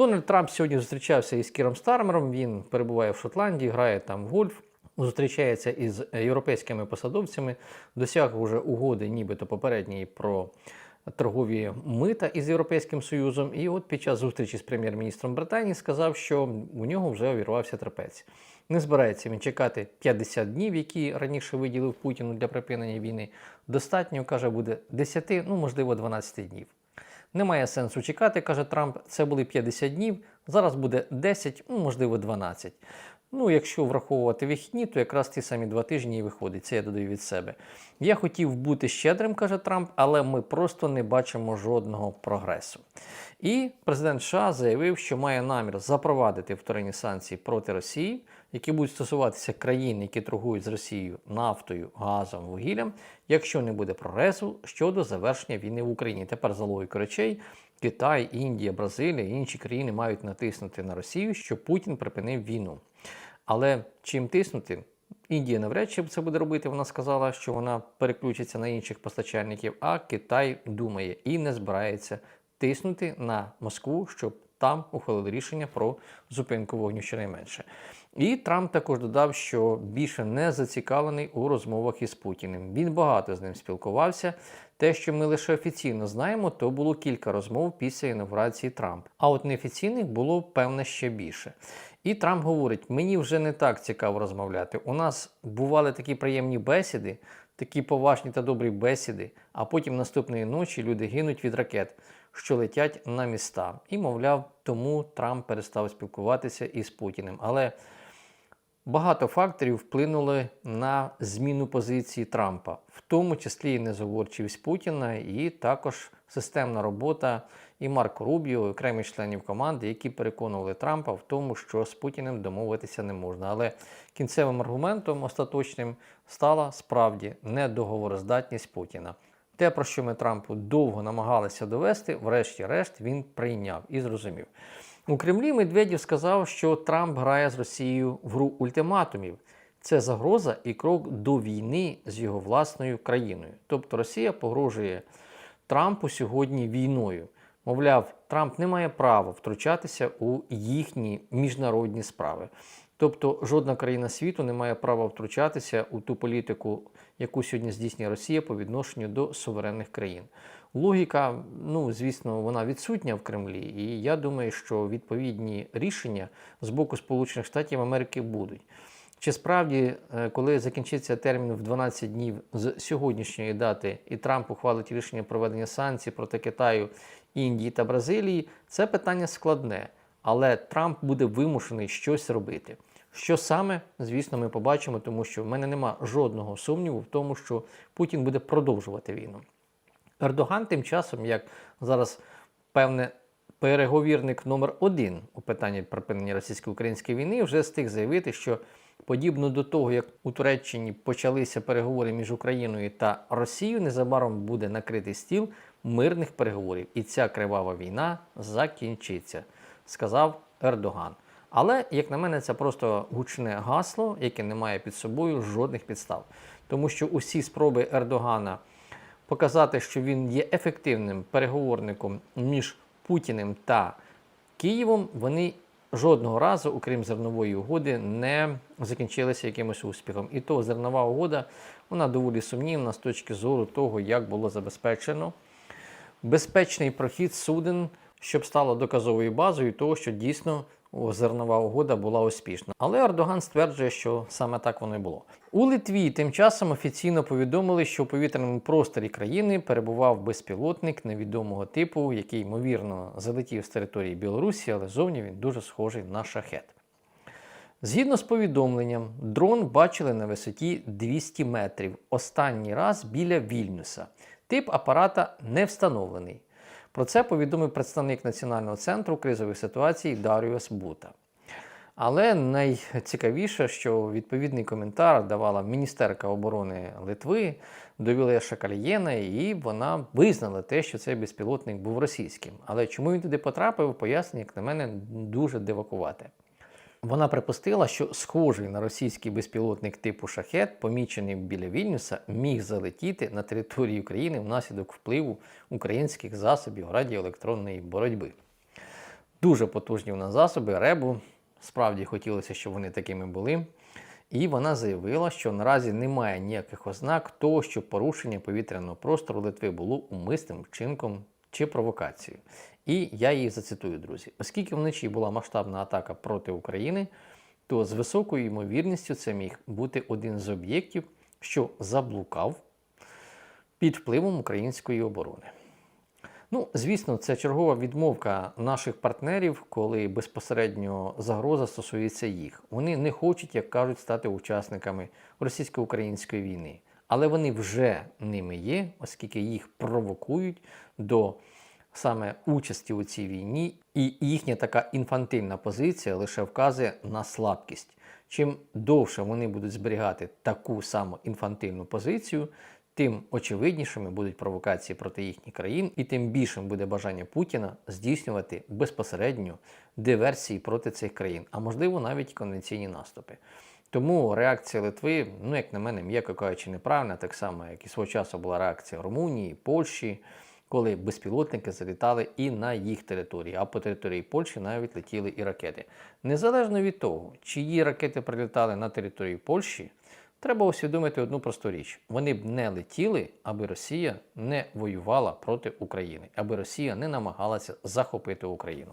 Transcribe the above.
Дональд Трамп сьогодні зустрічався із Кіром Стармером. Він перебуває в Шотландії, грає там в гольф, зустрічається із європейськими посадовцями, досяг уже угоди, нібито попередньої про торгові мита із Європейським Союзом. І от під час зустрічі з прем'єр-міністром Британії сказав, що у нього вже увірвався трапець. Не збирається він чекати 50 днів, які раніше виділив Путіну для припинення війни. Достатньо, каже, буде 10, ну можливо, 12 днів. Немає сенсу чекати, каже Трамп. Це були 50 днів, зараз буде 10, ну можливо, 12. Ну, якщо враховувати вихідні, то якраз ті самі два тижні і виходить. Це я додаю від себе. Я хотів бути щедрим, каже Трамп, але ми просто не бачимо жодного прогресу. І президент США заявив, що має намір запровадити вторинні санкції проти Росії, які будуть стосуватися країн, які торгують з Росією нафтою, газом, вугіллям, якщо не буде прогресу щодо завершення війни в Україні. Тепер за логікою речей Китай, Індія, Бразилія і інші країни мають натиснути на Росію, щоб Путін припинив війну. Але чим тиснути? Індія навряд чи це буде робити. Вона сказала, що вона переключиться на інших постачальників, а Китай думає і не збирається тиснути на Москву, щоб там ухвалили рішення про зупинку вогню щонайменше. І Трамп також додав, що більше не зацікавлений у розмовах із Путіним. Він багато з ним спілкувався. Те, що ми лише офіційно знаємо, то було кілька розмов після інаугурації Трампа. А от неофіційних було певне ще більше. І Трамп говорить: мені вже не так цікаво розмовляти. У нас бували такі приємні бесіди, такі поважні та добрі бесіди, а потім наступної ночі люди гинуть від ракет, що летять на міста. І, мовляв, тому Трамп перестав спілкуватися із Путіним. Але Багато факторів вплинули на зміну позиції Трампа, в тому числі і незаговорчивість Путіна, і також системна робота і Марко Рубіо, і окремих членів команди, які переконували Трампа в тому, що з Путіним домовитися не можна. Але кінцевим аргументом остаточним стала справді недоговороздатність Путіна. Те, про що ми Трампу довго намагалися довести, врешті-решт він прийняв і зрозумів. У Кремлі Медведєв сказав, що Трамп грає з Росією в гру ультиматумів. Це загроза і крок до війни з його власною країною. Тобто Росія погрожує Трампу сьогодні війною. Мовляв, Трамп не має права втручатися у їхні міжнародні справи. Тобто жодна країна світу не має права втручатися у ту політику, яку сьогодні здійснює Росія по відношенню до суверенних країн. Логіка, ну звісно, вона відсутня в Кремлі, і я думаю, що відповідні рішення з боку Сполучених Штатів Америки будуть. Чи справді, е, коли закінчиться термін в 12 днів з сьогоднішньої дати, і Трамп ухвалить рішення проведення санкцій проти Китаю, Індії та Бразилії, це питання складне, але Трамп буде вимушений щось робити. Що саме, звісно, ми побачимо, тому що в мене нема жодного сумніву в тому, що Путін буде продовжувати війну. Ердоган тим часом, як зараз певне переговірник номер один у питанні припинення російсько-української війни, вже встиг заявити, що подібно до того, як у Туреччині почалися переговори між Україною та Росією, незабаром буде накритий стіл мирних переговорів, і ця кривава війна закінчиться, сказав Ердоган. Але, як на мене, це просто гучне гасло, яке не має під собою жодних підстав, тому що усі спроби Ердогана показати, що він є ефективним переговорником між Путіним та Києвом, вони жодного разу, окрім зернової угоди, не закінчилися якимось успіхом. І то зернова угода вона доволі сумнівна з точки зору того, як було забезпечено безпечний прохід суден, щоб стало доказовою базою того, що дійсно зернова угода була успішна. Але Ердоган стверджує, що саме так воно і було. У Литві тим часом офіційно повідомили, що у повітряному просторі країни перебував безпілотник невідомого типу, який ймовірно залетів з території Білорусі, але зовні він дуже схожий на шахет. Згідно з повідомленням, дрон бачили на висоті 200 метрів останній раз біля Вільнюса. Тип апарата не встановлений. Про це повідомив представник Національного центру кризових ситуацій Даріус Бута. Але найцікавіше, що відповідний коментар давала міністерка оборони Литви Довілеша Калієна, і вона визнала те, що цей безпілотник був російським. Але чому він туди потрапив, пояснення, як на мене, дуже дивакувати. Вона припустила, що схожий на російський безпілотник типу шахет, помічений біля Вільнюса, міг залетіти на територію України внаслідок впливу українських засобів радіоелектронної боротьби. Дуже потужні в засоби, ребу. Справді хотілося, щоб вони такими були. І вона заявила, що наразі немає ніяких ознак того, що порушення повітряного простору Литви було умисним вчинком чи провокацією. І я її зацитую, друзі. Оскільки вночі була масштабна атака проти України, то з високою ймовірністю це міг бути один з об'єктів, що заблукав під впливом української оборони. Ну, звісно, це чергова відмовка наших партнерів, коли безпосередньо загроза стосується їх. Вони не хочуть, як кажуть, стати учасниками російсько-української війни. Але вони вже ними є, оскільки їх провокують до саме участі у цій війні, і їхня така інфантильна позиція лише вказує на слабкість. Чим довше вони будуть зберігати таку саму інфантильну позицію, тим очевиднішими будуть провокації проти їхніх країн, і тим більшим буде бажання Путіна здійснювати безпосередньо диверсії проти цих країн, а можливо навіть конвенційні наступи. Тому реакція Литви, ну як на мене, м'яко кажучи, неправильна, так само, як і свого часу була реакція Румунії, Польщі, коли безпілотники залітали і на їх території, а по території Польщі навіть летіли і ракети. Незалежно від того, чиї ракети прилітали на територію Польщі, треба усвідомити одну просту річ: вони б не летіли, аби Росія не воювала проти України, аби Росія не намагалася захопити Україну.